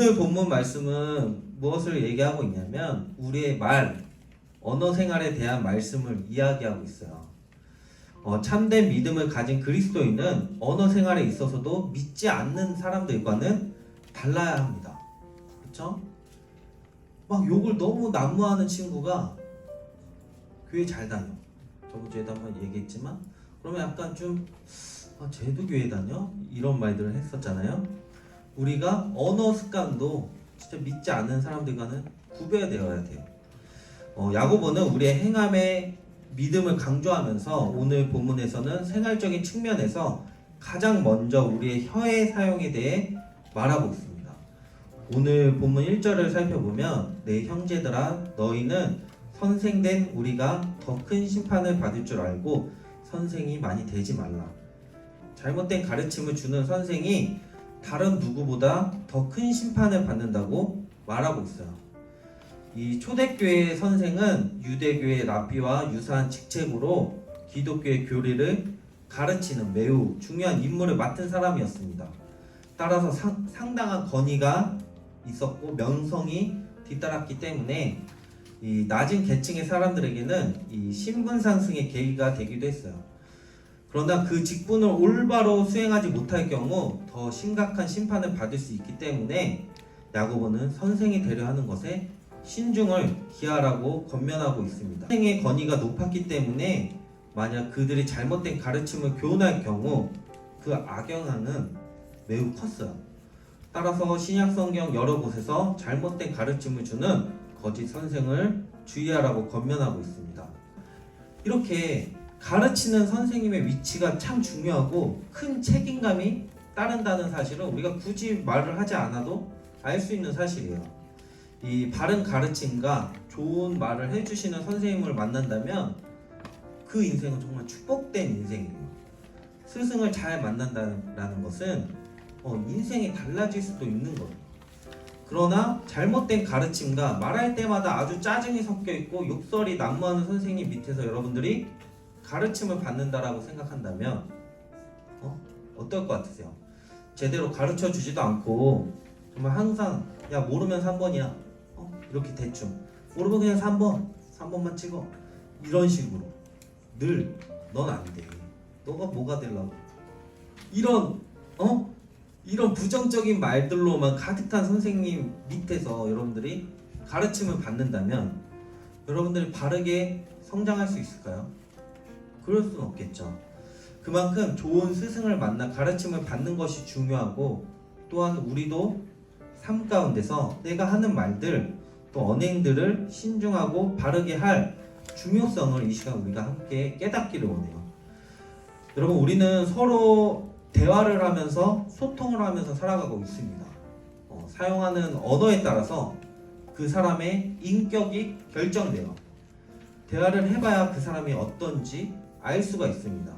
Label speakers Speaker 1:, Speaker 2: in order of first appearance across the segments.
Speaker 1: 오늘
Speaker 2: 본문 말씀은 무엇을 얘기하고 있냐면 우리의 말, 언어 생활에 대한 말씀을 이야기하고 있어요. 어, 참된 믿음을 가진 그리스도인은 언어 생활에 있어서도 믿지 않는 사람들과는 달라야 합니다. 그렇죠? 막 욕을 너무 난무하는 친구가 교회 잘 다녀. 저번주에도 한번 얘기했지만 그러면 약간 좀 아, 쟤도 교회 다녀? 이런 말들을 했었잖아요. 우리가 언어 습관도 진짜 믿지 않는 사람들과는 구별되어야 돼요. 어, 야고보는 우리의 행함에 믿음을 강조하면서 오늘 본문에서는 생활적인 측면에서 가장 먼저 우리의 혀의 사용에 대해 말하고 있습니다. 오늘 본문 1절을 살펴보면 내 형제들아 너희는 선생된 우리가 더 큰 심판을 받을 줄 알고 선생이 많이 되지 말라. 잘못된 가르침을 주는 선생이 다른 누구보다 더 큰 심판을 받는다고 말하고 있어요. 이 초대교회의 선생은 유대교회 랍비와 유사한 직책으로 기독교의 교리를 가르치는 매우 중요한 임무를 맡은 사람이었습니다. 따라서 상, 상당한 권위가 있었고 명성이 뒤따랐기 때문에 이 낮은 계층의 사람들에게는 이 신분 상승의 계기가 되기도 했어요. 그러나 그 직분을 올바로 수행하지 못할 경우 더 심각한 심판을 받을 수 있기 때문에 야고보는 선생이 되려 하는 것에 신중을 기하라고 권면하고 있습니다. 선생의 권위가 높았기 때문에 만약 그들이 잘못된 가르침을 교훈할 경우 그 악영향은 매우 컸어요. 따라서 신약 성경 여러 곳에서 잘못된 가르침을 주는 거짓 선생을 주의하라고 권면하고 있습니다. 이렇게 가르치는 선생님의 위치가 참 중요하고 큰 책임감이 따른다는 사실은 우리가 굳이 말을 하지 않아도 알 수 있는 사실이에요. 이 바른 가르침과 좋은 말을 해주시는 선생님을 만난다면 그 인생은 정말 축복된 인생이에요. 스승을 잘 만난다는 것은 어, 인생이 달라질 수도 있는 거예요. 그러나 잘못된 가르침과 말할 때마다 아주 짜증이 섞여 있고 욕설이 난무하는 선생님 밑에서 여러분들이 가르침을 받는다라고 생각한다면 어? 어떨 것 같으세요? 제대로 가르쳐 주지도 않고 정말 항상 야 모르면 3번이야 어? 이렇게 대충 모르면 그냥 3번 3번만 찍어 이런 식으로 늘 넌 안돼 너가 뭐가 되려고 이런 어? 이런 부정적인 말들로만 가득 찬 선생님 밑에서 여러분들이 가르침을 받는다면 여러분들이 바르게 성장할 수 있을까요? 그럴 수는 없겠죠. 그만큼 좋은 스승을 만나 가르침을 받는 것이 중요하고 또한 우리도 삶 가운데서 내가 하는 말들 또 언행들을 신중하고 바르게 할 중요성을 이 시간 우리가 함께 깨닫기를 원해요. 여러분 우리는 서로 대화를 하면서 소통을 하면서 살아가고 있습니다. 어, 사용하는 언어에 따라서 그 사람의 인격이 결정돼요. 대화를 해봐야 그 사람이 어떤지 알 수가 있습니다.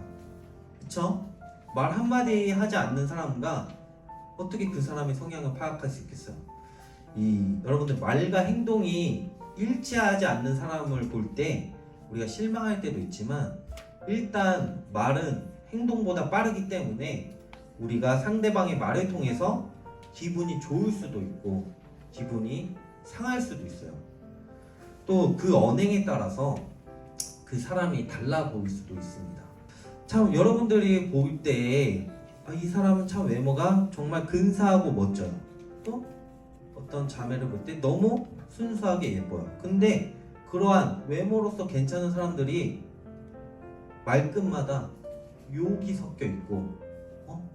Speaker 2: 그쵸? 말 한마디 하지 않는 사람과 어떻게 그 사람의 성향을 파악할 수 있겠어요? 이 여러분들 말과 행동이 일치하지 않는 사람을 볼 때 우리가 실망할 때도 있지만 일단 말은 행동보다 빠르기 때문에 우리가 상대방의 말을 통해서 기분이 좋을 수도 있고 기분이 상할 수도 있어요. 또 그 언행에 따라서 그 사람이 달라 보일 수도 있습니다. 참 여러분들이 볼때이 사람은 참 외모가 정말 근사하고 멋져요. 또 어떤 자매를 볼 때 너무 순수하게 예뻐요. 근데 그러한 외모로서 괜찮은 사람들이 말끝마다 욕이 섞여 있고 어?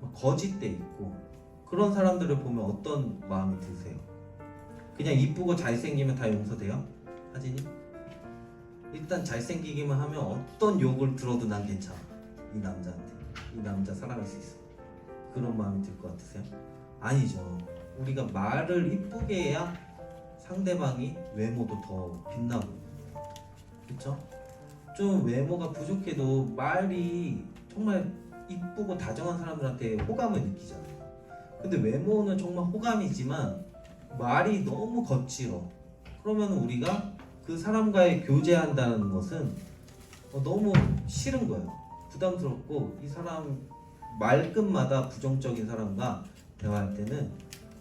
Speaker 2: 막 거짓돼 있고 그런 사람들을 보면 어떤 마음이 드세요? 그냥 이쁘고 잘생기면 다 용서돼요? 하진이? 일단 잘생기기만 하면 어떤 욕을 들어도 난 괜찮아. 이 남자한테. 이 남자 사랑할 수 있어. 그런 마음이 들 것 같으세요? 아니죠. 우리가 말을 이쁘게 해야 상대방이 외모도 더 빛나고. 그쵸? 좀 외모가 부족해도 말이 정말 이쁘고 다정한 사람들한테 호감을 느끼잖아요. 근데 외모는 정말 호감이지만 말이 너무 거칠어. 그러면 우리가 그 사람과의 교제한다는 것은 어, 너무 싫은 거예요. 부담스럽고 이 사람 말끝마다 부정적인 사람과 대화할 때는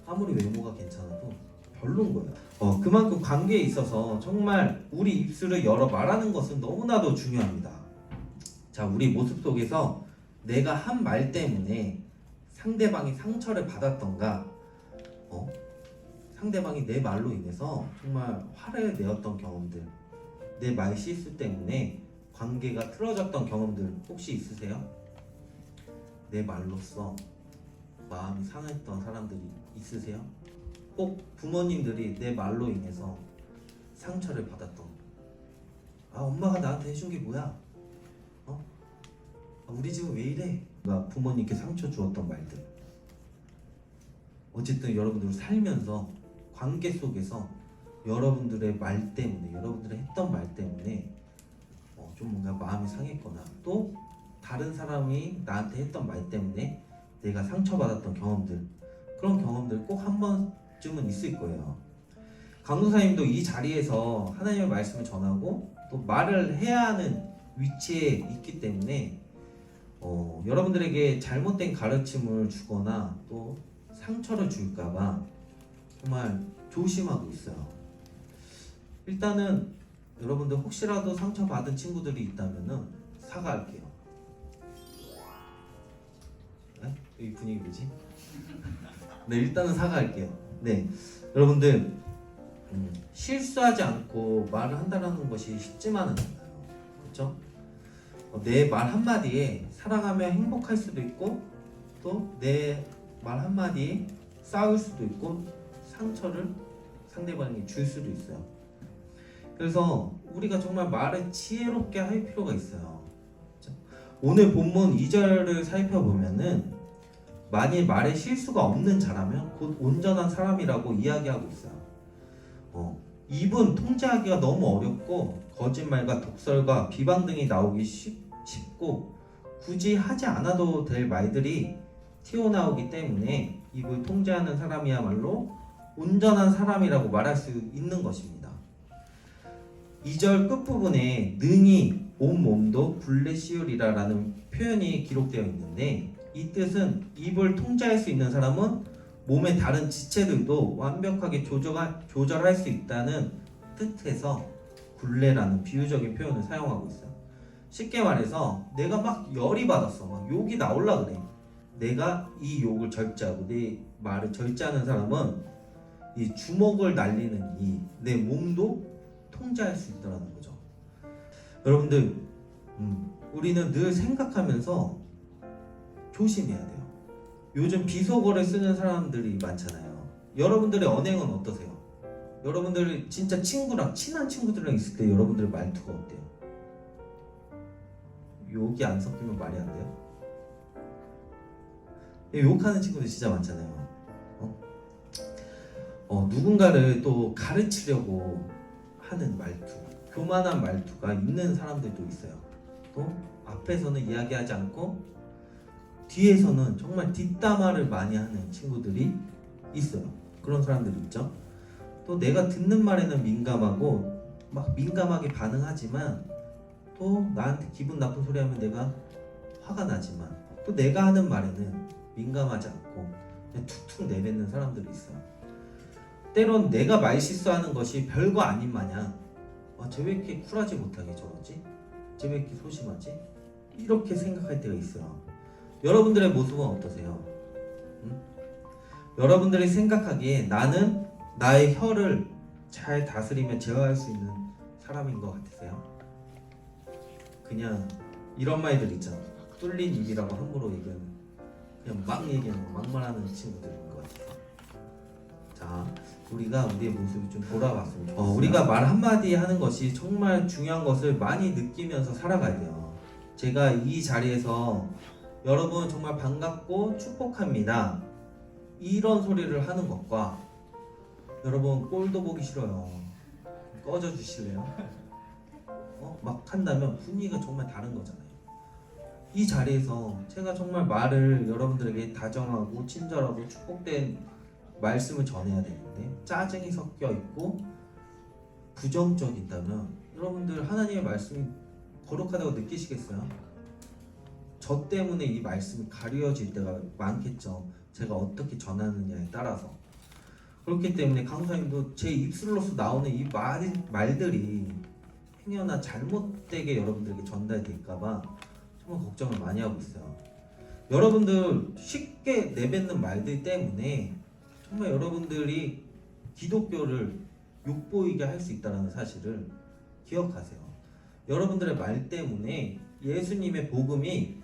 Speaker 2: 아무리 외모가 괜찮아도 별론 거예요. 어, 그만큼 관계에 있어서 정말 우리 입술을 열어 말하는 것은 너무나도 중요합니다. 자, 우리 모습 속에서 내가 한 말 때문에 상대방이 상처를 받았던가, 어? 상대방이 내 말로 인해서 정말 화를 내었던 경험들, 내 말 실수 때문에 관계가 틀어졌던 경험들 혹시 있으세요? 내 말로써 마음이 상했던 사람들이 있으세요? 꼭 부모님들이 내 말로 인해서 상처를 받았던 아 엄마가 나한테 해준 게 뭐야? 어? 아, 우리 집은 왜 이래? 나 부모님께 상처 주었던 말들 어쨌든 여러분들 살면서 관계 속에서 여러분들의 말 때문에 여러분들의 했던 말 때문에 어, 좀 뭔가 마음이 상했거나 또 다른 사람이 나한테 했던 말 때문에 내가 상처받았던 경험들 그런 경험들 꼭 한 번쯤은 있을 거예요. 강도사님도 이 자리에서 하나님의 말씀을 전하고 또 말을 해야 하는 위치에 있기 때문에 어, 여러분들에게 잘못된 가르침을 주거나 또 상처를 줄까봐 정말 조심하고 있어요. 일단은 여러분들 혹시라도 상처받은 친구들이 있다면은 사과할게요. 네? 이 분위기 뭐지? 네, 일단은 사과할게요. 네, 여러분들 음, 실수하지 않고 말을 한다는 것이 쉽지만은 않아요. 그렇죠? 내말 한마디에 사랑하며 행복할 수도 있고 또 내 말 한마디에 싸울 수도 있고 상처를 상대방에게 줄 수도 있어요. 그래서 우리가 정말 말을 지혜롭게 할 필요가 있어요. 오늘 본문 2절을 살펴보면은 만일 말에 실수가 없는 자라면 곧 온전한 사람이라고 이야기하고 있어요. 어, 입은 통제하기가 너무 어렵고 거짓말과 독설과 비방 등이 나오기 쉽, 쉽고 굳이 하지 않아도 될 말들이 튀어나오기 때문에 입을 통제하는 사람이야말로 온전한 사람이라고 말할 수 있는 것입니다. 2절 끝부분에 능히 온 몸도 굴레 씌우리라라는 표현이 기록되어 있는데 이 뜻은 입을 통제할 수 있는 사람은 몸의 다른 지체들도 완벽하게 조절할, 조절할 수 있다는 뜻에서 굴레라는 비유적인 표현을 사용하고 있어요. 쉽게 말해서 내가 막 열이 받았어. 막 욕이 나올라 그래. 내가 이 욕을 절제하고 내 말을 절제하는 사람은 이 주먹을 날리는 이 내 몸도 통제할 수 있다는 거죠. 여러분들, 음, 우리는 늘 생각하면서 조심해야 돼요. 요즘 비속어를 쓰는 사람들이 많잖아요. 여러분들의 언행은 어떠세요? 여러분들 진짜 친구랑 친한 친구들이랑 있을 때 여러분들 말투가 어때요? 욕이 안 섞이면 말이 안 돼요? 욕하는 친구들 진짜 많잖아요. 어? 어, 누군가를 또 가르치려고 하는 말투, 교만한 말투가 있는 사람들도 있어요. 또 앞에서는 이야기하지 않고 뒤에서는 정말 뒷담화를 많이 하는 친구들이 있어요. 그런 사람들이 있죠. 또 내가 듣는 말에는 민감하고 막 민감하게 반응하지만 또 나한테 기분 나쁜 소리 하면 내가 화가 나지만 또 내가 하는 말에는 민감하지 않고 툭툭 내뱉는 사람들이 있어요. 때론 내가 말 실수하는 것이 별거 아닌 마냥 아, 쟤왜 이렇게 쿨하지 못하게 저러지? 쟤 왜 이렇게 소심하지? 이렇게 생각할 때가 있어요. 여러분들의 모습은 어떠세요? 응? 여러분들이 생각하기에 나는 나의 혀를 잘 다스리며 제어할 수 있는 사람인 것 같으세요? 그냥 이런 말들 있잖아. 뚫린 입이라고 함부로 얘기하는 그냥 막 얘기하는 거, 막말하는 친구들인 것 같아요. 자, 우리가 우리의 모습을 좀 돌아봤으면 좋겠어요. 어, 우리가 말 한마디 하는 것이 정말 중요한 것을 많이 느끼면서 살아가야 돼요. 제가 이 자리에서 여러분 정말 반갑고 축복합니다. 이런 소리를 하는 것과 여러분 꼴도 보기 싫어요. 꺼져 주실래요? 어? 막 한다면 분위기가 정말 다른 거잖아요. 이 자리에서 제가 정말 말을 여러분들에게 다정하고 친절하고 축복된 말씀을 전해야 되는데 짜증이 섞여 있고 부정적이다면 여러분들 하나님의 말씀이 거룩하다고 느끼시겠어요? 저 때문에 이 말씀이 가려질 때가 많겠죠. 제가 어떻게 전하느냐에 따라서. 그렇기 때문에 강사님도 제 입술로서 나오는 이 말, 말들이 행여나 잘못되게 여러분들에게 전달될까봐 정말 걱정을 많이 하고 있어요. 여러분들 쉽게 내뱉는 말들 때문에 정말 여러분들이 기독교를 욕보이게 할 수 있다는 사실을 기억하세요. 여러분들의 말 때문에 예수님의 복음이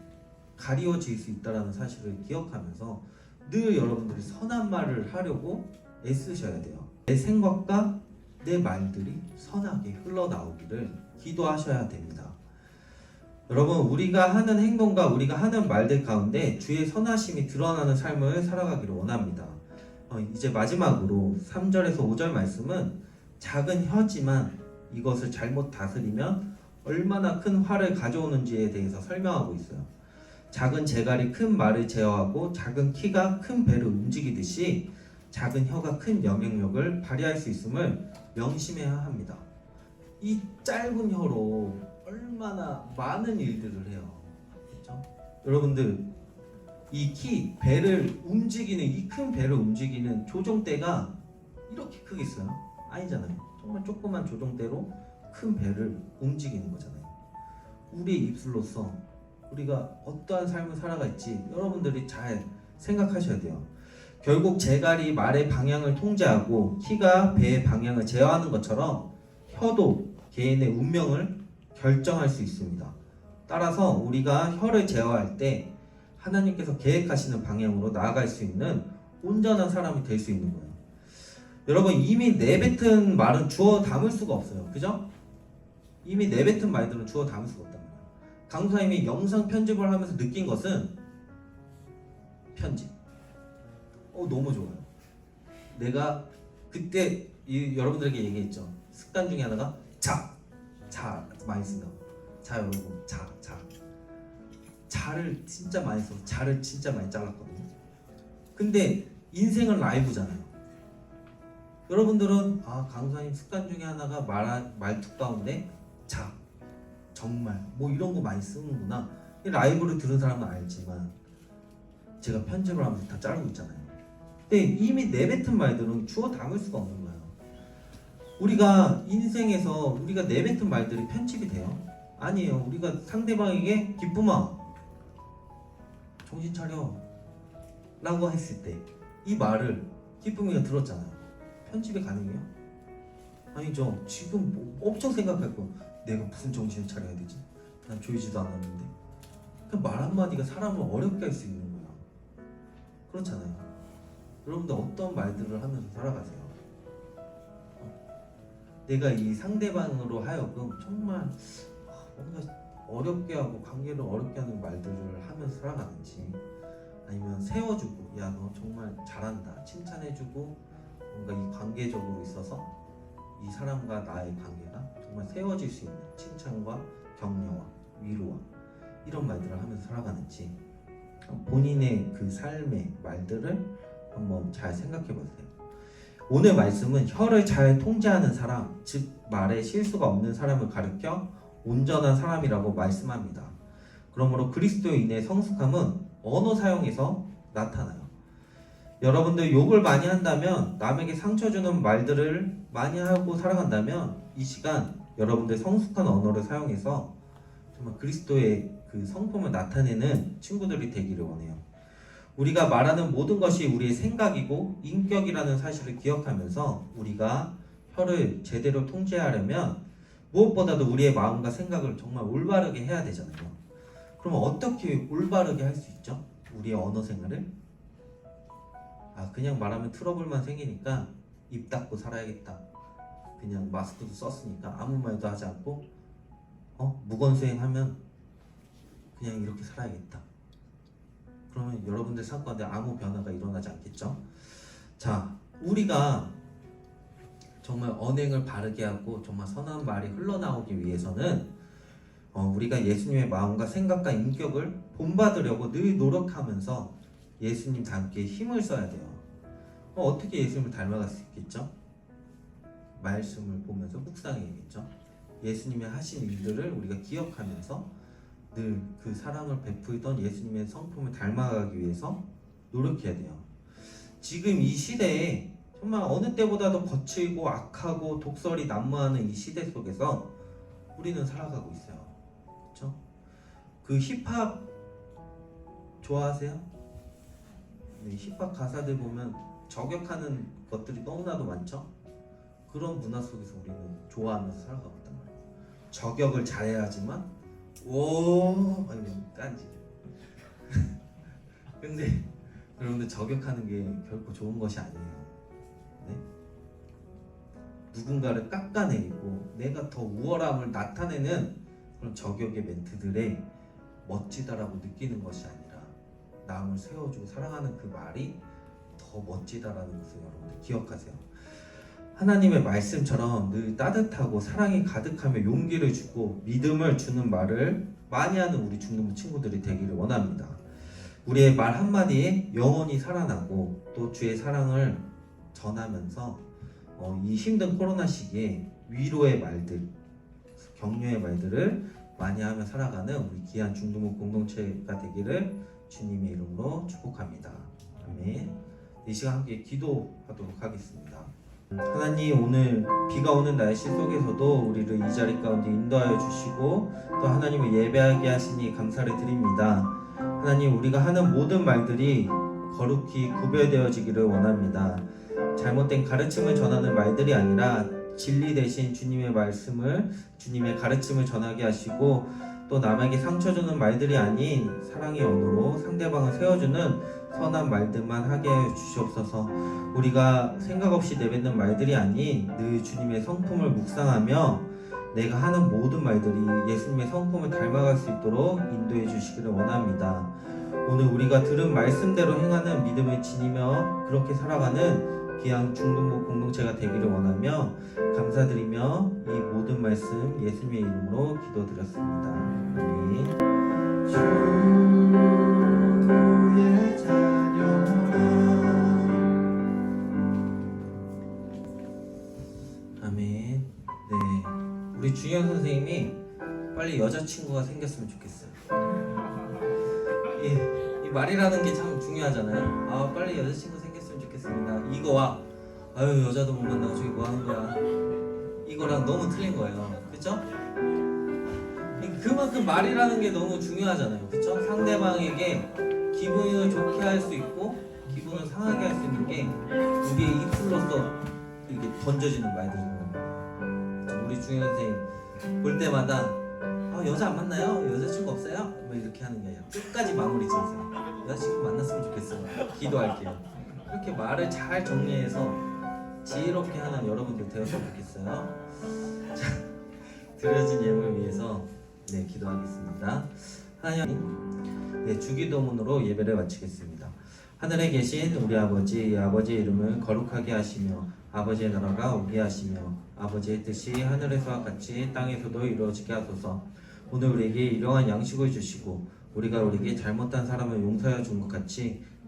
Speaker 2: 가리워질 수 있다는 사실을 기억하면서 늘 여러분들이 선한 말을 하려고 애쓰셔야 돼요. 내 생각과 내 말들이 선하게 흘러나오기를 기도하셔야 됩니다. 여러분, 우리가 하는 행동과 우리가 하는 말들 가운데 주의 선하심이 드러나는 삶을 살아가기를 원합니다. 어, 이제 마지막으로 3절에서 5절 말씀은 작은 혀지만 이것을 잘못 다스리면 얼마나 큰 화를 가져오는지에 대해서 설명하고 있어요. 작은 재갈이 큰 말을 제어하고 작은 키가 큰 배를 움직이듯이 작은 혀가 큰 영향력을 발휘할 수 있음을 명심해야 합니다. 이 짧은 혀로 얼마나 많은 일들을 해요. 그렇죠? 여러분들 이 키, 배를 움직이는 이 큰 배를 움직이는 조종대가 이렇게 크겠어요? 아니잖아요. 정말 조그만 조종대로 큰 배를 움직이는 거잖아요. 우리의 입술로서 우리가 어떠한 삶을 살아갈지 여러분들이 잘 생각하셔야 돼요. 결국 재갈이 말의 방향을 통제하고 키가 배의 방향을 제어하는 것처럼 혀도 개인의 운명을 결정할 수 있습니다. 따라서 우리가 혀를 제어할 때 하나님께서 계획하시는 방향으로 나아갈 수 있는 온전한 사람이 될 수 있는 거예요. 여러분 이미 내뱉은 말은 주어 담을 수가 없어요. 그죠? 이미 내뱉은 말들은 주어 담을 수가 없단 말이에요. 강사님이 영상 편집을 하면서 느낀 것은 편집. 어 너무 좋아요. 내가 그때 이, 여러분들에게 얘기했죠. 습관 중에 하나가 자, 자 많이 쓴다고. 자 여러분, 자, 자. 자를 진짜 많이 써서 자를 진짜 많이 잘랐거든요. 근데 인생은 라이브잖아요. 여러분들은 아 강사님 습관 중에 하나가 말 말투 가운데 자 정말 뭐 이런 거 많이 쓰는구나 이 라이브를 들은 사람은 알지만 제가 편집을 하면서 다 자르고 있잖아요. 근데 이미 내뱉은 말들은 주어 담을 수가 없는 거예요. 우리가 인생에서 우리가 내뱉은 말들이 편집이 돼요? 아니에요. 우리가 상대방에게 기쁨아 정신 차려 라고 했을 때 이 말을 기쁨이가 들었잖아요. 편집이 가능해요? 아니죠. 지금 뭐 엄청 생각할 거. 내가 무슨 정신을 차려야 되지? 난 조이지도 않았는데. 그냥 말 한마디가 사람을 어렵게 할 수 있는 거야. 그렇잖아요. 여러분들 어떤 말들을 하면서 살아가세요? 어? 내가 이 상대방으로 하여금 정말 아, 뭔가 어렵게 하고 관계를 어렵게 하는 말들을 하면서 살아가는지 아니면 세워주고 야 너 정말 잘한다 칭찬해주고 뭔가 이 관계적으로 있어서 이 사람과 나의 관계가 정말 세워질 수 있는 칭찬과 격려와 위로와 이런 말들을 하면서 살아가는지 본인의 그 삶의 말들을 한번 잘 생각해 보세요. 오늘 말씀은 혀를 잘 통제하는 사람, 즉 말에 실수가 없는 사람을 가르켜 온전한 사람이라고 말씀합니다. 그러므로 그리스도인의 성숙함은 언어 사용에서 나타나요. 여러분들 욕을 많이 한다면 남에게 상처 주는 말들을 많이 하고 살아간다면 이 시간 여러분들 성숙한 언어를 사용해서 정말 그리스도의 그 성품을 나타내는 친구들이 되기를 원해요. 우리가 말하는 모든 것이 우리의 생각이고 인격이라는 사실을 기억하면서 우리가 혀를 제대로 통제하려면 무엇보다도 우리의 마음과 생각을 정말 올바르게 해야 되잖아요. 그럼 어떻게 올바르게 할 수 있죠? 우리의 언어 생활을? 아, 그냥 말하면 트러블만 생기니까 입 닫고 살아야겠다. 그냥 마스크도 썼으니까 아무 말도 하지 않고 어? 무건수행하면 그냥 이렇게 살아야겠다. 그러면 여러분들 삶 가운데 아무 변화가 일어나지 않겠죠? 자, 우리가 정말 언행을 바르게 하고 정말 선한 말이 흘러나오기 위해서는 어, 우리가 예수님의 마음과 생각과 인격을 본받으려고 늘 노력하면서 예수님 닮게 힘을 써야 돼요. 어, 어떻게 예수님을 닮아갈 수 있겠죠? 말씀을 보면서 묵상해야겠죠. 예수님이 하신 일들을 우리가 기억하면서 늘 그 사랑을 베풀던 예수님의 성품을 닮아가기 위해서 노력해야 돼요. 지금 이 시대에 정말 어느 때보다도 거칠고 악하고 독설이 난무하는 이 시대 속에서 우리는 살아가고 있어요. 그렇죠? 그 힙합 좋아하세요? 네, 힙합 가사들 보면 저격하는 것들이 너무나도 많죠? 그런 문화 속에서 우리는 좋아하면서 살아가고 있단 말이에요. 저격을 잘해야지만 오 아니면 깐지. 근데 여러분들 저격하는 게 결코 좋은 것이 아니에요. 누군가를 깎아내리고 내가 더 우월함을 나타내는 그런 저격의 멘트들에 멋지다라고 느끼는 것이 아니라 남을 세워주고 사랑하는 그 말이 더 멋지다라는 것을 여러분들 기억하세요. 하나님의 말씀처럼 늘 따뜻하고 사랑이 가득하며 용기를 주고 믿음을 주는 말을 많이 하는 우리 중등부 친구들이 되기를 원합니다. 우리의 말 한마디에 영원히 살아나고 또 주의 사랑을 전하면서 어, 이 힘든 코로나 시기에 위로의 말들, 격려의 말들을 많이 하며 살아가는 우리 귀한 중등부 공동체가 되기를 주님의 이름으로 축복합니다. 아멘. 이 시간 함께 기도하도록 하겠습니다. 하나님 오늘 비가 오는 날씨 속에서도 우리를 이 자리 가운데 인도하여 주시고 또 하나님을 예배하게 하시니 감사를 드립니다. 하나님 우리가 하는 모든 말들이 거룩히 구별되어지기를 원합니다. 잘못된 가르침을 전하는 말들이 아니라 진리 대신 주님의 말씀을 주님의 가르침을 전하게 하시고 또 남에게 상처 주는 말들이 아닌 사랑의 언어로 상대방을 세워주는 선한 말들만 하게 해 주시옵소서. 우리가 생각 없이 내뱉는 말들이 아닌 늘 주님의 성품을 묵상하며 내가 하는 모든 말들이 예수님의 성품을 닮아갈 수 있도록 인도해 주시기를 원합니다. 오늘 우리가 들은 말씀대로 행하는 믿음을 지니며 그렇게 살아가는 귀한 중등부 공동체가 되기를 원하며 감사드리며 이 모든 말씀 예수님의 이름으로 기도드렸습니다. 아멘. 네. 우리 주현 선생님이 빨리 여자친구가 생겼으면 좋겠어요. 이, 이 말이라는 게 참 중요하잖아요. 아, 빨리 여자친구 좋겠습니다. 이거와 아유, 여자도 못 만나고 저기 뭐 하는 거야. 이거랑 너무 틀린 거예요. 그쵸? 그만큼 말이라는 게 너무 중요하잖아요. 그쵸? 상대방에게 기분을 좋게 할 수 있고 기분을 상하게 할 수 있는 게 우리의 입술로서 이게 던져지는 말들인 겁니다. 우리 중현 선생님 볼 때마다 아, 여자 안 만나요? 여자친구 없어요? 뭐 이렇게 하는 게 아니라 끝까지 마무리 지으세요. 여자친구 만났으면 좋겠어요. 기도할게요. 이렇게 말을 잘 정리해서 지혜롭게 하는 여러분들 되었으면 좋겠어요. 자, 드려진 예물 위해서 네 기도하겠습니다. 하나님, 네 주기도문으로 예배를 마치겠습니다. 하늘에 계신 우리 아버지, 아버지의 이름을 거룩하게 하시며 아버지의 나라가 오게 하시며 아버지의 뜻이 하늘에서와 같이 땅에서도 이루어지게 하소서. 오늘 우리에게 일용한 양식을 주시고 우리가 우리에게 잘못한 사람을 용서하여 준 것 같이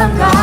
Speaker 3: 항상 가.